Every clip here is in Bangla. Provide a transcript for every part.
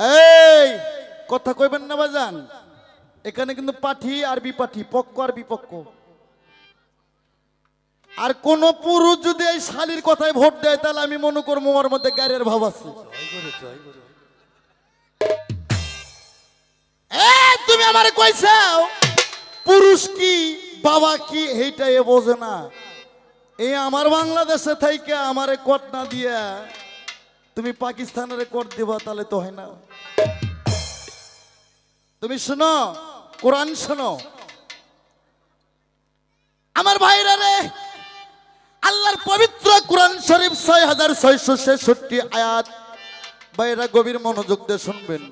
এই, কথা কইবেন না বাজান। এখানে কিন্তু পাঠি আর বিপাঠি পক্ষ আর বিপক্ষ আর কোন পুরুষ যদি এই শালির কথায় ভোট দেয়, তাহলে আমি মনে করব ওর মধ্যে গাড়ির ভাব আছে। তুমি আমারে কইছাও পুরুষ কি, বাবা কি এইটা এ বোঝে না। এই আমার বাংলাদেশে থাইকে আমারে কোট না দিয়া তুমি পাকিস্তানের কোট দিবা, তাহলে তো হয় না। তুমি শোনো, কোরআন শোনো। আমার ভাইরা রে, আল্লাহর পবিত্র কোরআন শরীফ ছয় হাজার ছয়শো ছেষট্টি আয়াত। ভাইরা গভীর মনোযোগ দিয়ে শুনবেন।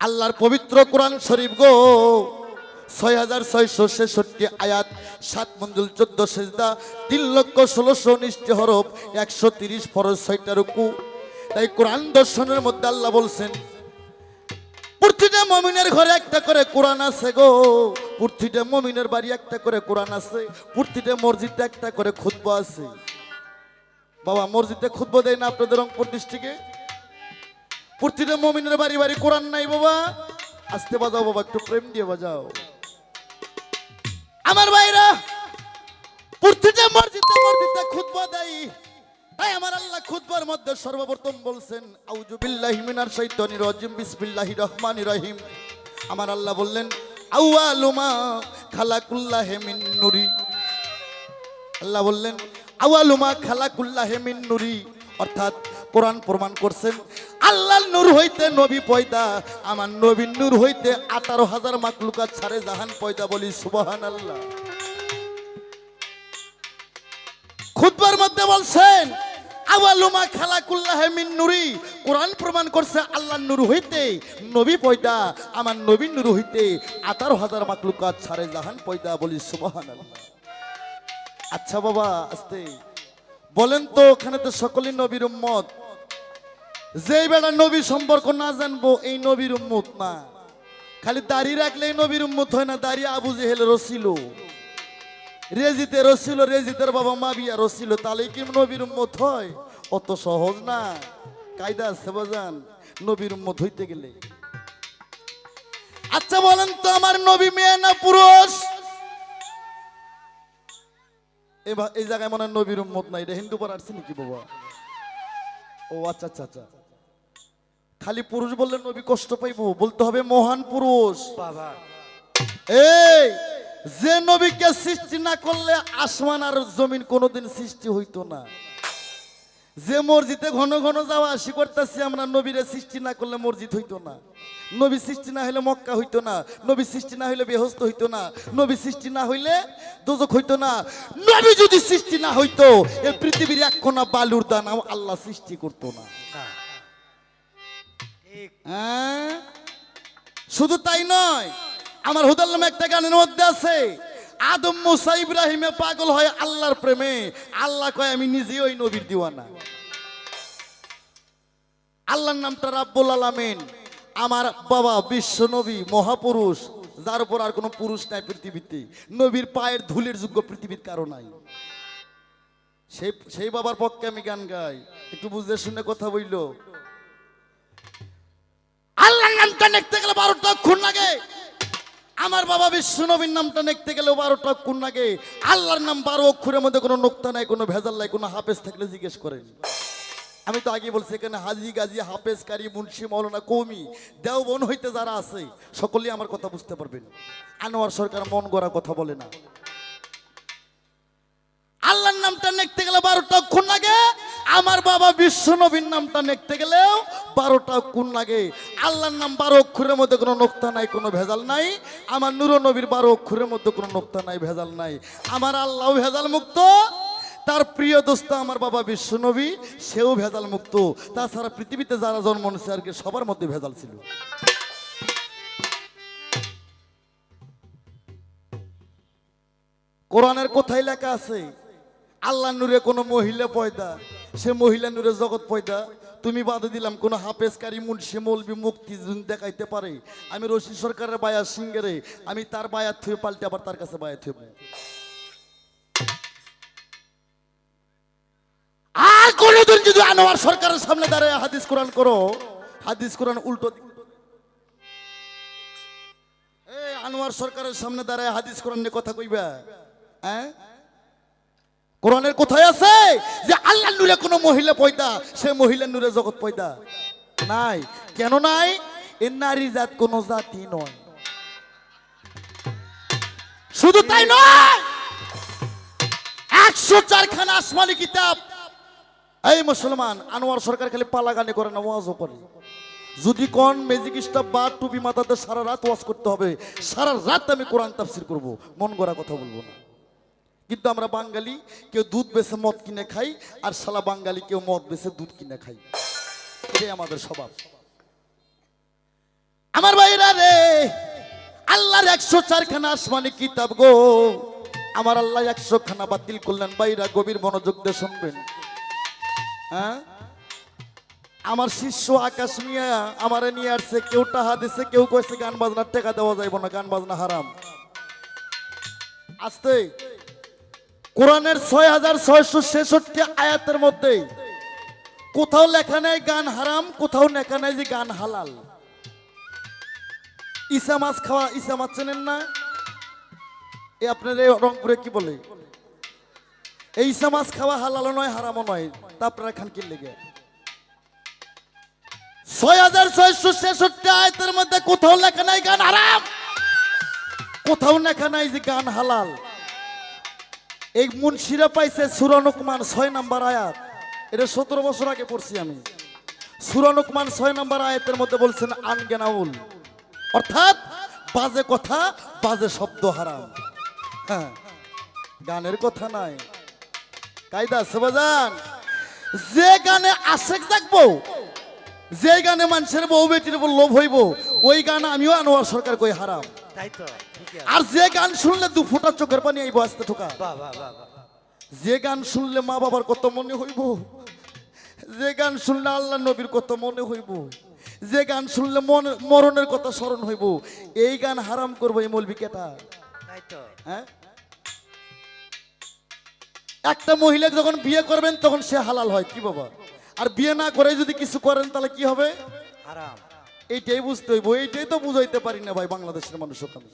আল্লাহর পবিত্র কোরআন শরীফ গো ছয় হাজার ছয়শো ছেষট্টি আয়াত, সাত মঞ্জুল চোদ্দ সেজদা, তিন লক্ষ ষোলোশো উনিশটি হরফ, একশো তিরিশ ফরজ ছয়টা রুকু। তাই কোরআন দর্শনের মধ্যে আল্লাহ বলছেন, প্রতিটা মমিনের ঘরে একটা করে কোরআন আছে গো। প্রতিটা মমিনের বাড়ি একটা করে কোরআন আছে, প্রতিটা মসজিদে একটা করে খুতবা আছে। বাবা, মসজিদে খুতবা দেয় না আপনাদের রংপুর ডিস্ট্রিক্টে? প্রতিটা মমিনের বাড়ি বাড়ি কোরআন নাই বাবা। আসতে বাজাও বাবা, একটু প্রেম দিয়ে বাজাও। আমার ভাইরা প্রতিটা মসজিদে মসজিদে খুতবা দেয়। তাই আমার আল্লাহ খুতবার মধ্যে সর্বপ্রথম বলছেন আউযু বিল্লাহি মিনার শাইতানির রাজিম বিসমিল্লাহির রহমানির রহিম। আমার আল্লাহ বললেন আউয়ালুমা খালাকুল্লাহি মিন নুরি। আল্লাহ বললেন আওয়ালুমা খালাকুল্লাহি মিন নুরি। অর্থাৎ কোরআন প্রমাণ করছেন আল্লাহ নূর হইতে নবী পয়দা, আমার নবীন নূর হইতে আঠারো হাজার মাকলুকাত ছাড়ে জাহান পয়দা বলি সুবহান আল্লাহ খুতবার মধ্যে বলছেন, আওয়ালুমা খালাকুল্লাহ মিন নুরি, কোরআন প্রমাণ করছে আল্লাহর নূর হইতে নবী পয়দা, আমার নবীর নূর হইতে আঠারো হাজার মাকলুকাত ছাড়ে জাহান পয়দা বলি সুবহান আল্লাহ আচ্ছা বাবা, আস্তে। বলেন তো, ওখানে তো সকলেই নবীর উম্মত। যেই বেড়া নবী সম্পর্ক না জানব, এই নবীর উম্মত না। খালি দাড়ি রাখলেই নবীর উম্মত হয় না, দাড়ি আবু জেহেল রসিল। রেজিতে রসিল, রেজিতের বাবা মাবিয়া রসিল, তাহলে কি নবীর উম্মত হয়? অত সহজ না। কায়দা আছে বাজান, নবীর উম্মত হইতে গেলে। আচ্ছা বলেন তো, আমার নবী মেয়ে না পুরুষ? এই জায়গায় মনে হয় নবীর উম্মত নাই, এটা হিন্দু পাড়া আসছে নাকি বাবা? ও আচ্ছা আচ্ছা আচ্ছা। খালি পুরুষ বললে নবী কষ্ট পাইবো বলতে হবে মহান পুরুষ। বাবা। এই যে নবীকে সৃষ্টি না করলে আসমান আর জমিন কোনোদিন সৃষ্টি হইতো না। যে মসজিদে ঘন ঘন যাওয়া আসি করতেছি আমরা নবীরে সৃষ্টি না করলে মসজিদ হইতো না। নবী সৃষ্টি না হইলে মক্কা হইতো না। নবী সৃষ্টি না হইলে বেহস্ত হইতো না। নবী সৃষ্টি না হইলে দোজক হইতো না। নবী যদি সৃষ্টি না হইতো এই পৃথিবীর এক কোনা বালুর দানা আল্লাহ সৃষ্টি করতো না। হ্যাঁ? শুধু তাই নয়, আমার হুদাল্লাম একটা গানের মধ্যে আছে, আদম মুসা ইব্রাহিমে পাগল হয় আল্লাহর প্রেমে। আল্লাহ কয়, আমি নিজেই ওই নবীর দিওয়ানা। আল্লাহর নামটা রাব্বুল আলামিন। আমার বাবা বিশ্ব নবী, মহাপুরুষ, যার উপর আর কোনো পুরুষ নাই পৃথিবীতে। নবীর পায়ের ধুলের যোগ্য পৃথিবীর কারও নাই। সেই সেই বাবার পক্ষে আমি গান গাই। একটু বুঝতে শুনে কথা আল্লাহর নামটা লিখতে গেলে বারোটা অক্ষর লাগে। আমার বাবা বিশ্ব নবীর নামটা লিখতে গেলে বারোটা অক্ষর লাগে। আল্লাহর নাম বারো অক্ষরের মধ্যে কোনো নোক্তা নাই, কোনো ভেজাল নাই, কোনো হাফেজ থাকলে জিজ্ঞেস করেন। আমি তো আগে বলছি, এখানে হাজি গাজি হাফেজ কারি মুন্সি, মৌলানা, কৌমি, দেওবন হইতে যারা আছে, সকলেই আমার কথা বুঝতে পারবেন। আনোয়ার সরকার মন গড়া কথা বলে না। আল্লাহর নামটা লিখতে গেলে বারোটা অক্ষর লাগে। আমার বাবা বিশ্ব নবীর নামটা লিখতে গেলেও বারোটা কোন লাগে। আল্লাহর নাম বারো অক্ষরের মধ্যে কোনো নোক্তা নাই, কোনো ভেজাল নাই। আমার নুর নবীর বারো অক্ষরের মধ্যে কোনো নোক্তা নাই, ভেজাল নাই। আমার আল্লাহ ভেজাল মুক্ত। তার প্রিয় দোস্ত আমার বাবা বিশ্বনবী সেও ভেজাল মুক্ত। তাছাড়া পৃথিবীতে যারা জন্ম নিয়েছে আর কি, সবার মধ্যে ভেজাল ছিল। কোরআনের কোথায় লেখা আছে? আল্লাহ নূরে কোনো মহিলা পয়দা, সে মহিলা নূরে জগৎ পয়দা। তুমি বাদে দিলাম, কোন হাফেজকারী মুন্সি মৌলবি মুক্তি দেখাইতে পারে, আমি রশি সরকারের বায়া সিঙ্গেরে, আমি তার বায়াত থুয়ে পাল্টে আবার তার কাছে বায়াত হইব আর কোনোদিন যদি আনোয়ার সরকারের সামনে দাঁড়িয়ে হাদিস কোরআন করো, হাদিস কোরআন উল্টো আনোয়ার সরকারের সামনে দাঁড়ায় হাদিস কোরআন নিয়ে কথা কইবা হ্যাঁ? কোরআনের কোথায় আছে? যে আল্লাহ নূরে কোনো মহিলা পয়দা, সে মহিলার নূরে জগৎ পয়দা। নাই। কেন নাই? এ নারী জাত কোনো জাতি নয়। শুধু তাই নয়! একশো চারখানা আসমানি কিতাব। এই মুসলমান, আনোয়ার সরকার খালি পালা গানে করে না, ওয়াজও করে। যদি কোন ম্যাজিক স্টাফ বা টুপি মাথাতে সারা রাত ওয়াজ করতে হবে, সারা রাত আমি কোরআন তাফসির করব। মন গড়া কথা বলব না। কিন্তু আমরা বাঙালি, কেউ দুধ বেছে মদ কিনে খাই, আর সালা বাঙালি কেউ মদ বেছে দুধ কিনে খাই। এটাই আমাদের স্বভাব। আমার ভাইরা রে, আল্লাহর একশো চারখানা আসমানি কিতাব গো। আমার আল্লাহ একশো খানা বাতিল করলেন। বাইরা গভীর মনোযোগ দিয়ে শুনবেন। হ্যাঁ? আমার শিষ্য আকাশ মিয়া আমারে নিয়ে আসছে, কেউ টাহা দিছে, কেউ কইছে গান বাজনার টাকা দেওয়া যাইব না, গান বাজনা হারাম। আসতে। কোরআনের ছয় হাজার ছয়শো ছেষট্টি আয়াতের মধ্যে, কোথাও লেখা নেই গান হারাম, কোথাও লেখা নেই যে গান হালাল। ইসা মাছ খাওয়া, ইসা মাছ চেনেন না? এ আপনার এই রংপুরে কি বলে? এই ইসা মাছ খাওয়া হালালও নয়, হারামও নয়, তা আপনারা খান কি লেগে? ছয় হাজার ছয়শো ছেষট্টি আয়তের মধ্যে কোথাও লেখা নাই গান হারাম, কোথাও লেখা নাই যে গান হালাল। এই মুন্সিরা পাইছে সুরানুকমান ছয় নাম্বার আয়াত। এটা সতেরো বছর আগে পড়ছি আমি। সুরানুকমান ছয় নাম্বার আয়াতের মধ্যে বলছেন, আনগেনাউল। অর্থাৎ বাজে কথা, বাজে শব্দ হারাম। হ্যাঁ গানের কথা নাই। কায়দা আছে বাজান? যে গানে আশেক থাকব যে গানে মানুষের বউ বেটির উপর লোভ হইব, ওই গান আমিও আনোয়ার সরকার কই হারাম। তাই তো আর যে গান শুনলে দু ফোঁটা চোখের পানি আইব আসতে ঠোকা। যে গান শুনলে মা বাবার কত মনে হইব? যে গান শুনলে আল্লাহ নবীর কত মনে হইব? যে গান শুনলে মরণের কথা স্মরণ হইব? এই গান হারাম করব এই মলবি কেটা। হ্যাঁ? একটা মহিলা যখন বিয়ে করবেন তখন সে হালাল হয় কি বাবা? আর বিয়ে না করে যদি কিছু করেন তাহলে কি হবে? হারাম। এইটাই বুঝতে হইব এইটাই তো বুঝাইতে পারি না ভাই বাংলাদেশের মানুষ ওখানে।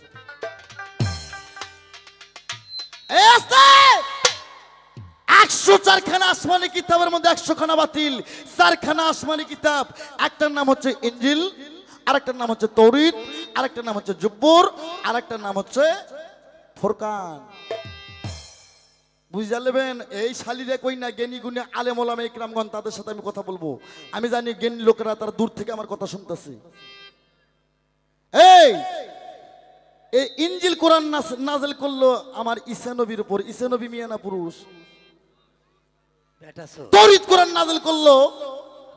একশো চারখানা আসমানি কিতাবের মধ্যে একশো খানা বাতিল, চারখানা আসমানি কিতাব। একটার নাম হচ্ছে ইঞ্জিল, আরেকটার নাম হচ্ছে নাম হচ্ছে আরেকটার নাম হচ্ছে ফোরকান। বুঝা নেবেন এই শালিরে কই না জ্ঞানী গুণী আলেম ওলামে ইকরামগণ তাদের সাথে আমি কথা বলব। আমি জানি জ্ঞানী লোকেরা তারা দূর থেকে আমার কথা শুনতেছে। এই এই ইঞ্জিল কোরআন নাজেল করল আমার ঈসা নবীর উপর। ঈসা নবী মিয়ানা পুরুষ? তরিত কোরআন নাজেল করল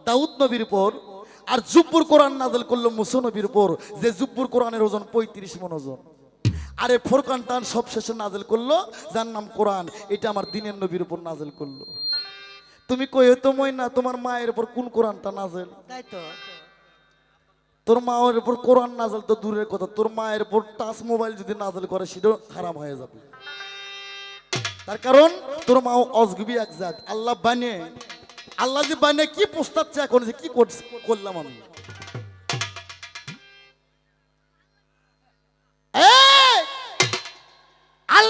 দাউদ নবীর উপর আর জুব্বুর কোরআন নাজেল করল মুসা নবীর উপর। যে জুব্বুর কোরআনের ওজন পঁয়ত্রিশ মন ওজন। আরে ফোরকান টান সব শেষে নাজেল করল যার নাম কোরআন। এটা আমার দিনের নবীর উপর নাজেল করল। তুমি কই তো মই না তোমার মায়ের উপর কোন কোরআনটা নাজেল? তাই তো। তোর মায়ের উপর কোরআন নাজেল তো দূরের কথা তোর মায়ের উপর টাচ মোবাইল যদি নাজেল করে সেটাও খারাপ হয়ে যাবে। তার কারণ তোর মা অজগুবি এক জাত। আল্লাহ বানে আল্লাহ যে বানে কি পোস্তাচ্ছে এখন যে কি করছ- করলাম আমি।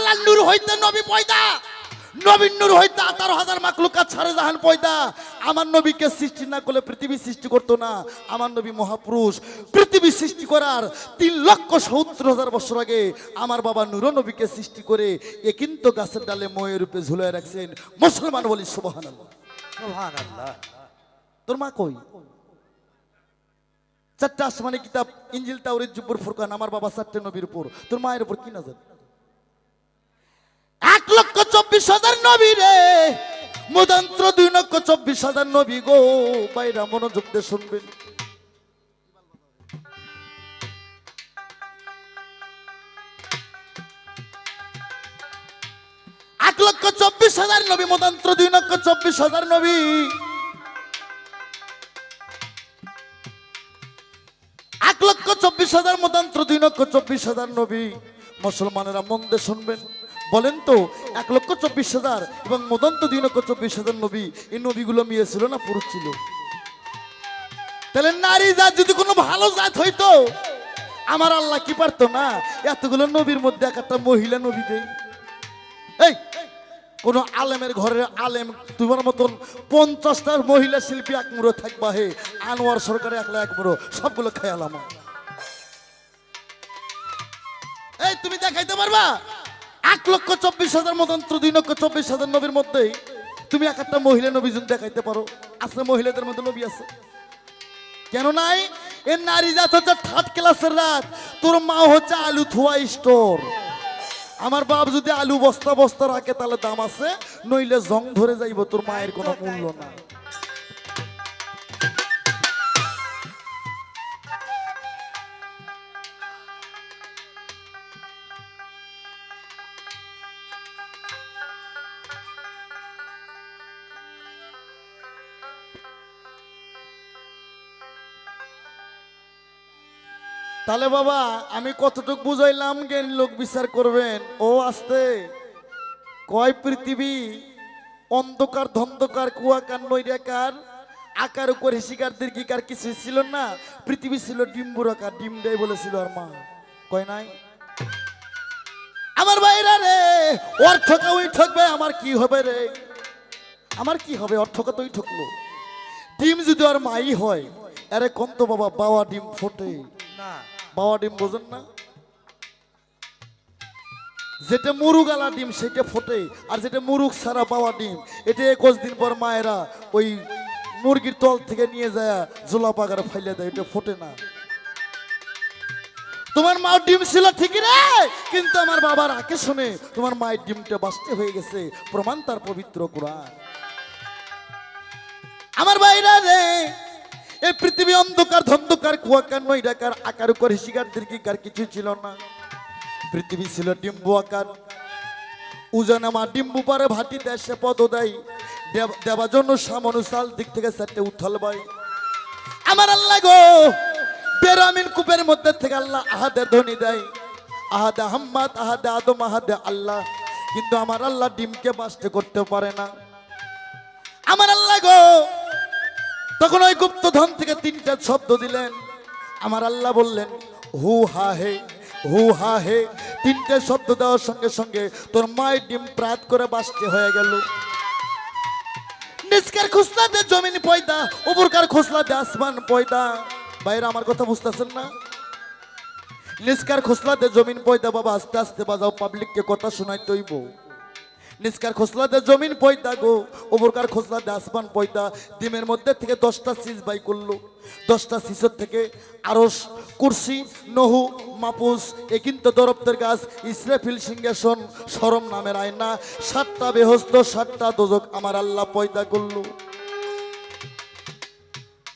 আল্লাহ নূর হইতে নবী পয়দা। নবীন নূর হইতে আঠারো হাজার মাকলুকা ছাড়ে জাহান পয়দা। আমার নবীকে সৃষ্টি না করলে পৃথিবী সৃষ্টি করতো না। আমার নবী মহাপুরুষ। পৃথিবী সৃষ্টি করার তিন লক্ষ সত্তর হাজার বছর আগে আমার বাবা নূর নবীকে সৃষ্টি করে এ কিন্তু গাছের ডালে ময়ের রূপে ঝুলে রাখছেন। মুসলমান বলি সুবহান তোর মা কই? চারটা আসমানি কিতাব ইঞ্জিল তাওরিদ জুব্বুর ফুরকান আমার বাবা চারটে নবীর উপর। তোর মায়ের উপর কি নজর? এক লক্ষ চব্বিশ হাজার নবী রে। মদন্ত্র দুই লক্ষ চব্বিশ হাজার নবী গো। বাইরা মনোযোগ দিয়ে শুনবেন। এক লক্ষ চব্বিশ হাজার নবী, মদন্ত্র দুই লক্ষ চব্বিশ হাজার নবী। এক লক্ষ চব্বিশ হাজার মতান্তর দুই লক্ষ চব্বিশ হাজার নবী। মুসলমানেরা মন দিয়ে শুনবেন। বলেন তো, এক লক্ষ চব্বিশ হাজার এবং মদন্ত দুই লক্ষ চব্বিশ হাজার নবী, এই নবীগুলো মেয়ে ছিল না, পুরুষ ছিল? তাহলে নারী জাত যদি কোনো ভালো জাত হইতো, আমার আল্লাহ কি পারতো না? এতগুলো নবীর মধ্যে এক একটা মহিলা নবী দেয়। এই, কোন আলেমের ঘরে আলেম তোমার মতন পঞ্চাশটার মহিলা শিল্পী এক মুড়ো থাকবা হে, আনোয়ার সরকারে একলা এক মুড়ো, সবগুলো খেয়ালাম এই, তুমি দেখাইতে পারবা? এক লক্ষ চব্বিশ হাজার মতন দুই লক্ষ চব্বিশ হাজার নবীর মধ্যেই তুমি এক একটা মহিলা নবী যদি দেখাইতে পারো, আছে মহিলাদের মধ্যে নবী আছে। কেন নাই? এ নারী জাত হচ্ছে থার্ড ক্লাসের রাত, তোর মা হচ্ছে আলু থুয়া স্টোর আমার বাপ যদি আলু বস্তা বস্তা রাখে, তাহলে দাম আছে, নইলে জং ধরে যাইব, তোর মায়ের কোনো মূল্য নাই। তাহলে বাবা, আমি কতটুক বুঝাইলাম জ্ঞানী লোক বিচার করবেন? ও আসতে। কয় পৃথিবী? অন্ধকার, ধন্ধকার, কুয়াকার, নৈরাকার, আকার উপরে শিকার দীর্ঘিকার কিছু ছিল না। পৃথিবী ছিল ডিম্বুরাকার ডিমটাই বলেছিল আর মা। কয় নাই? আমার বাইরা রে ওর ঠকা ওই ঠকবে, আমার কি হবে রে? আমার কি হবে? ওর ঠকা তুই ঠকলো? ডিম যদি আর মাই হয়, আরে কোন তো বাবা বাবা ডিম ফোটে। না। বাবা ডিম বোঝেন না? যেটা মুরুগ আলা ডিম, সেটা ফোটে। আর যেটা মুরুগ ছাড়া পাওয়া ডিম, এটা একুশ দিন পর মায়েরা ওই মুরগির তল থেকে নিয়ে যায় জোলা পাগারে ফাইলে দেয়, এটা ফোটে না। তোমার মা ডিম ছিল ঠিকই রে, কিন্তু আমার বাবার আকে শুনে, তোমার মায়ের ডিমটা বাঁচতে হয়ে গেছে, প্রমাণ তার পবিত্র কোরআন। আমার বাইরা রে এই পৃথিবী অন্ধকার, ধন্ধকার, কুয়াকার, নৈরাকার, আকার করে শিকার দীর্ঘিকার কিছু ছিল না। পৃথিবী ছিল ডিম্বু আকার। উজানামা ডিম্বু পারে ভাটি দেশে পদ দেয় দেব- দেবার জন্য সামনুসাল দিক থেকে চারটে উথল ভাই আমার আল্লাহ গো, বেরামিন কূপের মধ্যে থেকে আল্লাহ আহাদে ধ্বনি দেয়। আহাদে আহম্মদ আহাদে আদম, আহাদে আল্লাহ। কিন্তু আমার আল্লাহ ডিমকে বাস্তে করতে পারে না। আমার আল্লাহ গো তখন ওই গুপ্তধন থেকে তিনটা শব্দ দিলেন। আমার আল্লাহ বললেন, হু, হা, হে, হু, হা, হে। তিনটে শব্দ দেওয়ার সঙ্গে সঙ্গে তোর মায়ের ডিম প্রাত করে বাঁচতে হয়ে গেল। নিষ্কার খুসলা দে, জমিন পয়দা উপরকার খুসলা দে, আসমান পয়দা। বাইরে আমার কথা বুঝতেছেন না? নিষ্কার খোসলা দে, জমিন পয়দা, বাবা, আস্তে আস্তে বাজাও পাবলিককে কথা শোনাই তৈব নিষ্কার খোসলা দে জমিন পয়দা গো। ওপরকার খোসলা দে আসমান পয়দা। ডিমের মধ্যে থেকে দশটা সিজ বাই করল। দশটা সিজের থেকে আরস কুরসি, নহু, মাপুস এ কিন্তু দরপ্তের গাছ, ইসরাফিল সিংহাসন, সরম নামের আয়না, সাতটা বেহস্ত, সাতটা দোজক আমার আল্লাহ পয়দা করল।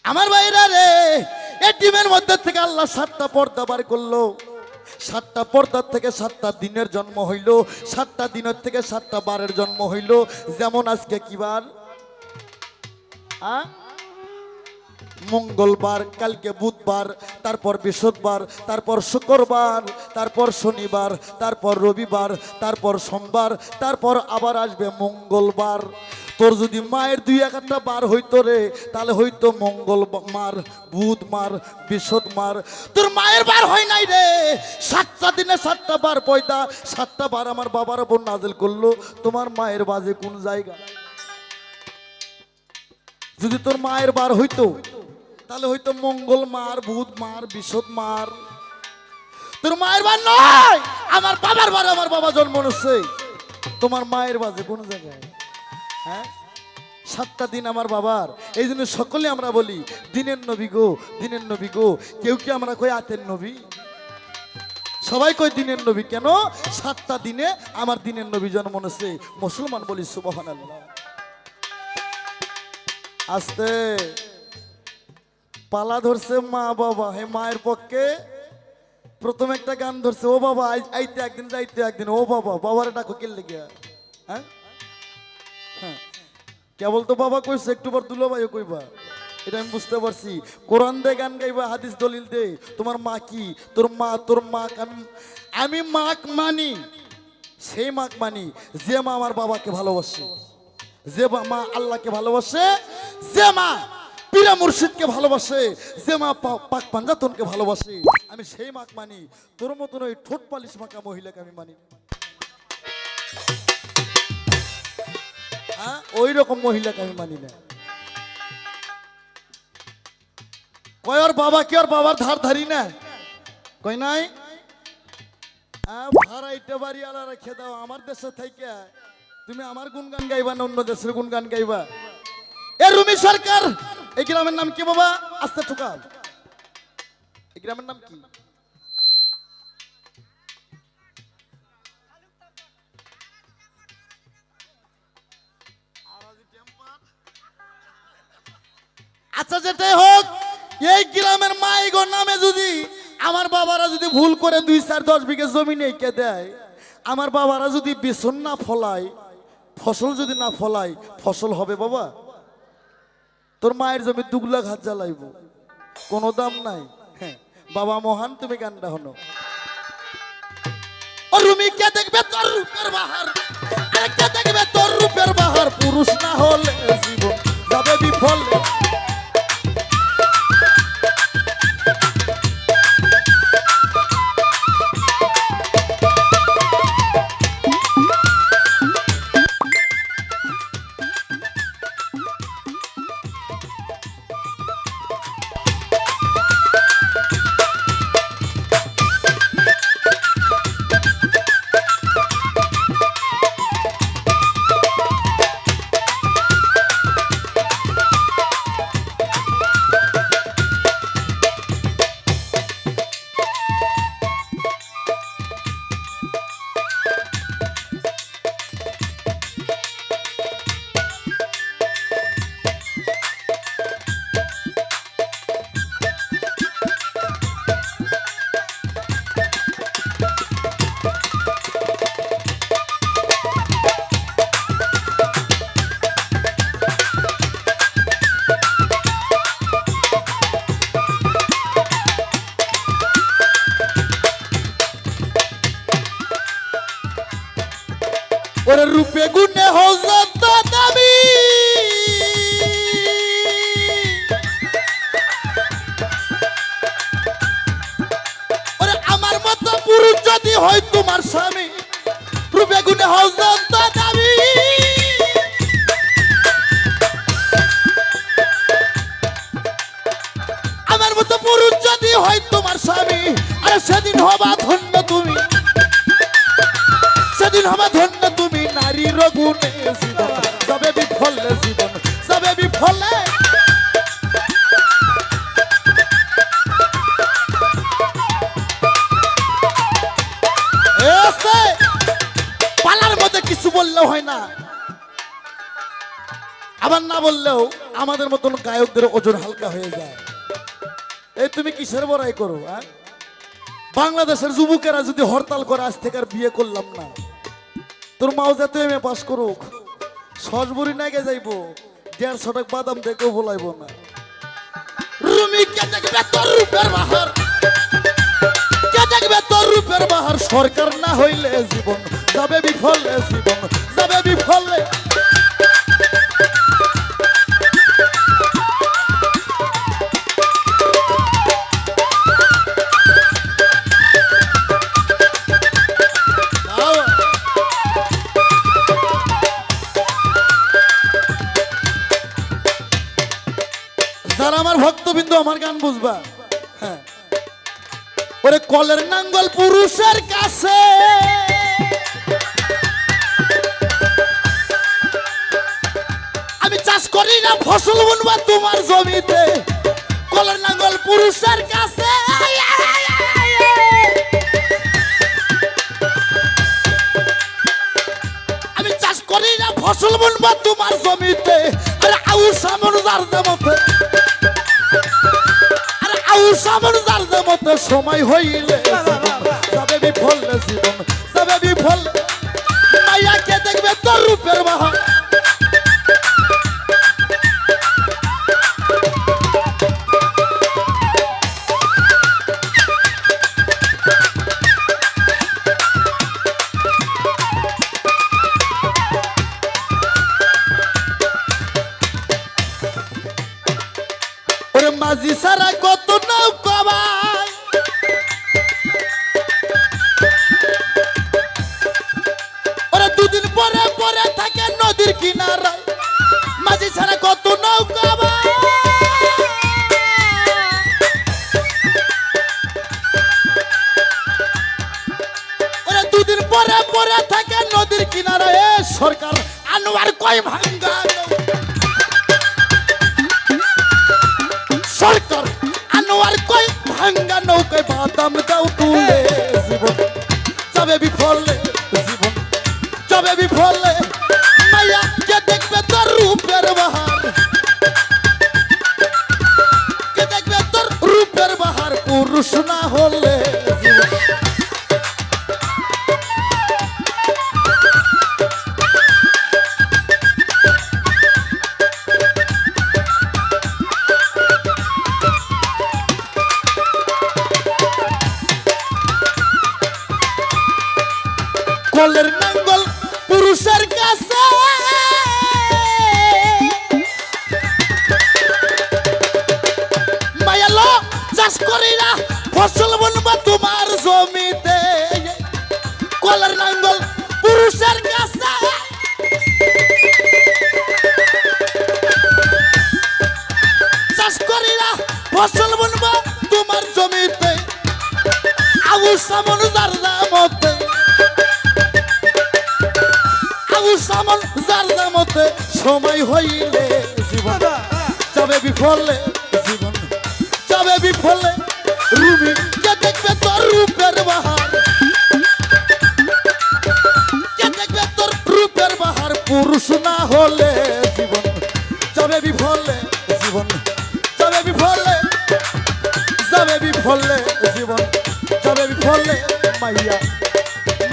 আমার বাইরা রে এই টিমের মধ্যে থেকে আল্লাহ সাতটা পর্দা বার করল। সাতটা পর্দার থেকে সাতটা দিনের জন্ম হইল, সাতটা দিনের থেকে সাতটা বারের জন্ম হইল। যেমন আজকে কি বার? মঙ্গলবার, কালকে বুধবার, তারপর বৃহস্পতিবার, তারপর শুক্রবার, তারপর শনিবার, তারপর রবিবার, তারপর সোমবার, তারপর আবার আসবে মঙ্গলবার। তোর যদি মায়ের দুই এক একটা বার হইতো রে, তাহলে হইতো মঙ্গল মার, বুধ মার বৃহস্পতিবার তোর মায়ের বার হয় নাই রে। সাতটা দিনে সাতটা বার পয়দা, সাতটা বার আমার বাবার বোন নাজেল করল। তোমার মায়ের বাজে কোন জায়গা? যদি তোর মায়ের বার হইতো, তাহলে হইতো মঙ্গল মার, বুধ মার বিশদ মার। তোর মায়ের বার নয়! আমার বাবার বার আমার বাবা জন্ম নিচ্ছে তোমার মায়ের বাজে কোন জায়গায়? হ্যাঁ? সাতটা দিন আমার বাবার। এই জন্য সকলে আমরা বলি, দিনের নবী গো, দিনের নবী গো। কেউ কি আমরা কই আতের নবী? সবাই কই দিনের নবী? কেন? সাতটা দিনে আমার দিনের নবী জন্ম নিচ্ছে মুসলমান বলি সুবহান আস্তে। পালা ধরছে মা বাবা। হে মায়ের পক্ষে প্রথম একটা গান ধরছে, ও বাবা আইতে একদিন, যাইতে একদিন। ও বাবা, বাবারে ডাকো কেলে গিয়া হ্যাঁ? কেবল তো বাবা কইছে, একটু পর দুলো ভাইও কইবা। এটা আমি বুঝতে পারছি। কোরআন দে গান গাইবা, হাদিস দলিল দে তোমার মা কি? তোর মা তোর মা আমি আমি মাক মানি। সেই মাক মানি যে মা আমার বাবাকে ভালোবাসে। যে মা আল্লাহকে ভালোবাসে। যে মা পীরা মুর্শিদকে ভালোবাসে। যে মা পাক পাঞ্জাতনকে ভালোবাসে। আমি সেই মাক মানি। তোর মতন ওই ঠোঁট পালিশ মাকা মহিলাকে আমি মানি ওই রকম মহিলাকে আমি মানি না। কয় ওর বাবা কি ওর বাবার ধার ধারি না? কই নাই? হ্যাঁ, বাড়ি দাও আমার দেশে থেকে তুমি আমার গুনগান গাইবা না অন্য দেশের গুনগান গাইবা? এ রুমি সরকার এই গ্রামের নাম কি বাবা? আস্তে ঠুকাল এই গ্রামের নাম কি? আচ্ছা যেটাই হোক, এই গ্রামের মাইগর নামে যদি আমার বাবারা যদি ভুল করে দুই চার দশ বিঘে জমি এঁকে দেয়, আমার বাবারা যদি বেসন না ফলায়, ফসল যদি না ফলায়, ফসল হবে বাবা। তোর মায়ের জমি দুগলা ঘাত জ্বালাইব, কোনো দাম নাই। হ্যাঁ বাবা মহান, তুমি গানটা হনো ও রুমি, কে দেখবে তোর রূপের বাহার? দেখবে তোর রূপের বাহার? পুরুষ না হলে জীবন যাবে বিফলে। ওরে রূপে গুণে দাবি ওরে আমার মতো পুরুষ যদি হয় তোমার স্বামী, রূপে গুণে দাবি আমার মতো পুরুষ যদি হয় তোমার স্বামী, আরে সেদিন হবা ধন্য তুমি। সেদিন হবে ধন্য পালার মধ্যে কিছু বললেও হয় না আবার না বললেও আমাদের মতন গায়কদের ওজন হালকা হয়ে যায় এই তুমি কিসের বড়াই করো হ্যাঁ বাংলাদেশের যুবকেরা যদি হরতাল করে আজ থেকে আর বিয়ে করলাম না। তোর মাও যাতে এম এ পাস করুক। সজবুরি নাগে যাইবো। দেড়শো টাকা বাদাম দেখেও বলাইব না। রুমি, কে দেখবে তোর রূপের বাহার? কে দেখবে তোর রূপের বাহার? সরকার না হইলে জীবন, যাবে বিফলে জীবন, যাবে বিফলে কলের নাঙ্গল পুরুষের কাছে। আমি চাষ করি না ফসল বুনবা তোমার জমিতে। কলের নাঙ্গল পুরুষের কাছে। আমি চাষ করি না ফসল বুনবা তোমার জমিতে। আরে আউ সামন যার মতে আরে আউ সামন মতে সময় হইলে। সবে যাবে বিফলে জীবন যাবে বিফল আনোয়ার কয় ভাঙ্গা। সরকার আনোয়ার কয় ভাঙ্গা নৌকায় বাদাম দাও তুলে জীবন। যাবে বিফলে জীবন। যাবে বিফলে মাইয়া কে দেখবে তোর রূপের বাহার? কে দেখবে তোর রূপের বাহার? পুরুষ না হলে সামন যার মতে। আবু সামন যার মতে সময় হইলে জীবন। যাবে বিফলে জীবন। যাবে বিফলে রুবি কে দেখবে তোর রূপের বাহার। কে দেখবে তোর রূপের বাহার পুরুষ না হলে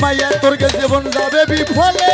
মাইয়া তোর কে জীবন যাবে বিফলে।